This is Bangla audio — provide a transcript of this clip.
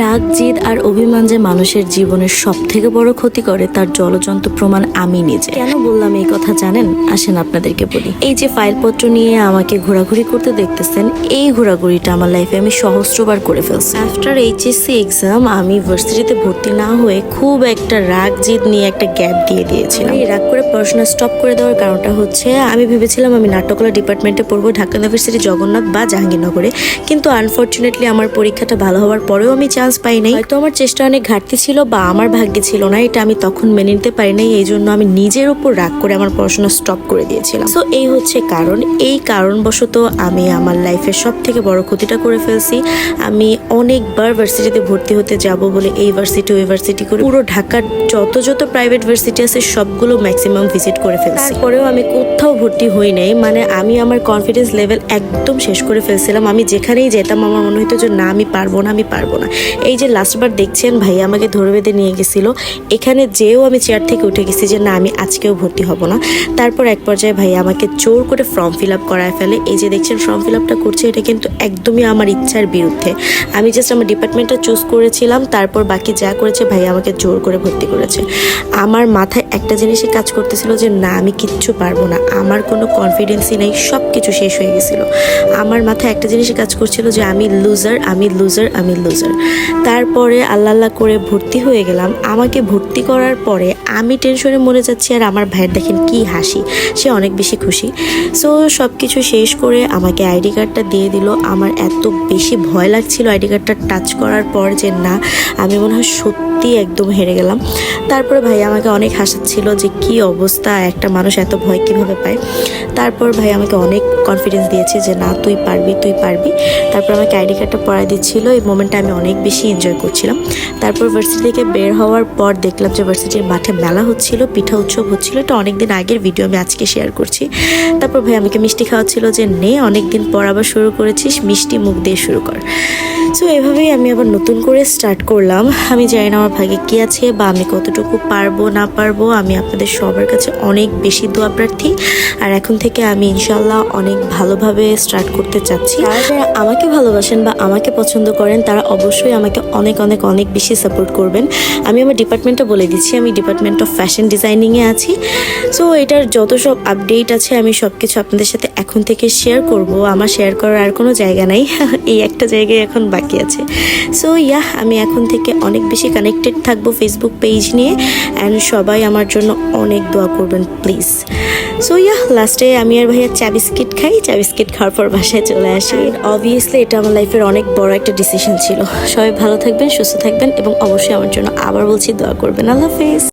রাগ, জিদ আর অভিমান যে মানুষের জীবনের সব থেকে বড় ক্ষতি করে, তার জলজন্ত প্রমাণ আমি নিজে। কেন বললাম এই কথা জানেন? আসেন আপনাদেরকে বলি। এই যে ফাইলপত্র নিয়ে আমাকে ঘোরাঘুরি করতে দেখতেছেন, এই ঘোরাঘুরিটা আমার লাইফে আমি সহস্রবার করে ফেলছি। আফটার এইচএসসি এক্সাম আমি ভার্সিটিতে ভর্তি না হয়ে খুব একটা রাগ, জিদ নিয়ে একটা গ্যাপ দিয়ে দিয়েছিলাম। এই রাগ করে পড়াশোনা স্টপ করে দেওয়ার কারণটা হচ্ছে, আমি ভেবেছিলাম আমি নাট্যকলা ডিপার্টমেন্টে পড়ব ঢাকা ইউনিভার্সিটি জগন্নাথ বা জাহাঙ্গীরনগরে। কিন্তু আনফর্চুনেটলি আমার পরীক্ষাটা ভালো হওয়ার পরেও আমি চান্স পাই নাই। হয়তো আমার চেষ্টা অনেক ঘাটতি ছিল বা আমার ভাগ্যে ছিল না, এটা আমি তখন মেনে নিতে পারি নাই, এই জন্য আমি নিজের উপর রাগ করে আমার পড়াশোনা স্টপ করে দিয়েছিলাম। তো এই হচ্ছে কারণ। এই কারণবশত আমি আমার লাইফের সব থেকে বড় ক্ষতিটা করে ফেলছি। আমি অনেকবার ভার্সিটিতে ভর্তি হতে যাব বলে এই ভার্সিটি ওই ভার্সিটি করে পুরো ঢাকার যত যত প্রাইভেট ভার্সিটি আছে, সবগুলো ম্যাক্সিমাম ভিজিট করে ফেলছি। তারপরেও আমি কোথাও ভর্তি হই নাই মানে আমি আমার কনফিডেন্স লেভেল একদম শেষ করে ফেলছিলাম। আমি যেখানেই যেতাম, আমার মনে হতো যে না, আমি পারব না, আমি পারব না। এই যে লাস্টবার দেখছেন ভাই, আমাকে ধরে বেঁধে নিয়ে গেছিল। এখানে যেও আমি চেয়ার থেকে উঠে গেছি যে, না, আমি আজকেও ভর্তি হব না। তারপর এক পর্যায়ে ভাই আমাকে জোর করে ফর্ম ফিল আপ করায় ফেলে। এই যে দেখছেন ফর্ম ফিল আপটা করছে, এটা কিন্তু একদমই আমার ইচ্ছার বিরুদ্ধে। আমি জাস্ট আমার ডিপার্টমেন্টটা চুজ করেছিলাম, তারপর বাকি যা করেছে ভাই আমাকে জোর করে ভর্তি করেছে। আমার মাথায় একটা জিনিসই কাজ করতেছিল যে, না, আমি কিচ্ছু পারব না। আমার কোনো কনফিডেন্সই নেই সব কিছু শেষ হয়ে গেছিল। আমার মাথায় একটা জিনিসই কাজ করছিল যে, আমি লুজার আমি লুজার আমি লুজার তারপরে আল্লাহ আল্লাহ করে ভর্তি হয়ে গেলাম। আমাকে ভর্তি করার পরে আমি টেনশনে মরে যাচ্ছি আর আমার ভাইয়ের দেখেন কি হাসি। সে অনেক বেশি খুশি। সো সব কিছু শেষ করে আমাকে আইডি কার্ডটা দিয়ে দিল। আমার এত বেশি ভয় লাগছিল আইডি কার্ডটা টাচ করার পর যে না, আমি মনে হয় সত্যি একদম হেরে গেলাম। তারপরে ভাই আমাকে অনেক হাসাচ্ছিল যে কি অবস্থা, একটা মানুষ এত ভয় কীভাবে পায়? তারপর ভাই আমাকে অনেক কনফিডেন্স দিয়েছে যে না, তুই পারবি তুই পারবি। তারপর আমাকে আইডি কার্ডটা পড়ায় দিচ্ছিল। এই মোমেন্টটা আমি অনেক বেশি এনজয় করছিলাম। তারপর ভার্সিটি থেকে বের হওয়ার পর দেখলাম যে ভার্সিটির মাঠে মেলা হচ্ছিল, পিঠা উৎসব হচ্ছিল। এটা অনেকদিন আগের ভিডিও আমি আজকে শেয়ার করছি। তারপর ভাই আমাকে মিষ্টি খাওয়াচ্ছিল যে, নে, অনেকদিন পর আবার শুরু করেছিস, মিষ্টি মুখ দিয়ে শুরু কর। সো এভাবেই আমি আবার নতুন করে স্টার্ট করলাম। আমি জানি না আমার ভাগে কী আছে বা আমি কতটুকু পারব, না পারব। আমি আপনাদের সবার কাছে অনেক বেশি দোয়া প্রার্থী। আর এখন থেকে আমি ইনশাল্লাহ অনেক ভালোভাবে স্টার্ট করতে চাচ্ছি। যারা যারা আমাকে ভালোবাসেন বা আমাকে পছন্দ করেন, তারা অবশ্যই আমাকে অনেক অনেক অনেক বেশি সাপোর্ট করবেন। আমি আমার ডিপার্টমেন্টটা বলে দিচ্ছি। আমি ডিপার্টমেন্ট অফ ফ্যাশন ডিজাইনিংয়ে আছি। সো এটার যত সব আপডেট আছে, আমি সব কিছু আপনাদের সাথে এখন থেকে শেয়ার করব। আমার শেয়ার করার আর কোনো জায়গা নাই। এই একটা জায়গায় এখন বাকি আছে। সো ইয়া আমি এখন থেকে অনেক বেশি কানেক্টেড থাকব ফেসবুক পেজ নিয়ে। অ্যান্ড সবাই আমার জন্য অনেক দোয়া করবেন প্লিজ সো ইয়া লাস্টে আমি আর ভাইয়া চা বিস্কিট খাই। চা বিস্কিট খাওয়ার পর বাসায় চলে আসি। অবভিয়াসলি এটা আমার লাইফের অনেক বড় একটা ডিসিশন ছিল। সবাই ভালো থাকবেন, সুস্থ থাকবেন এবং অবশ্যই আমার জন্য আবার বলছি দোয়া করবেন। আল্লাহ হাফিজ।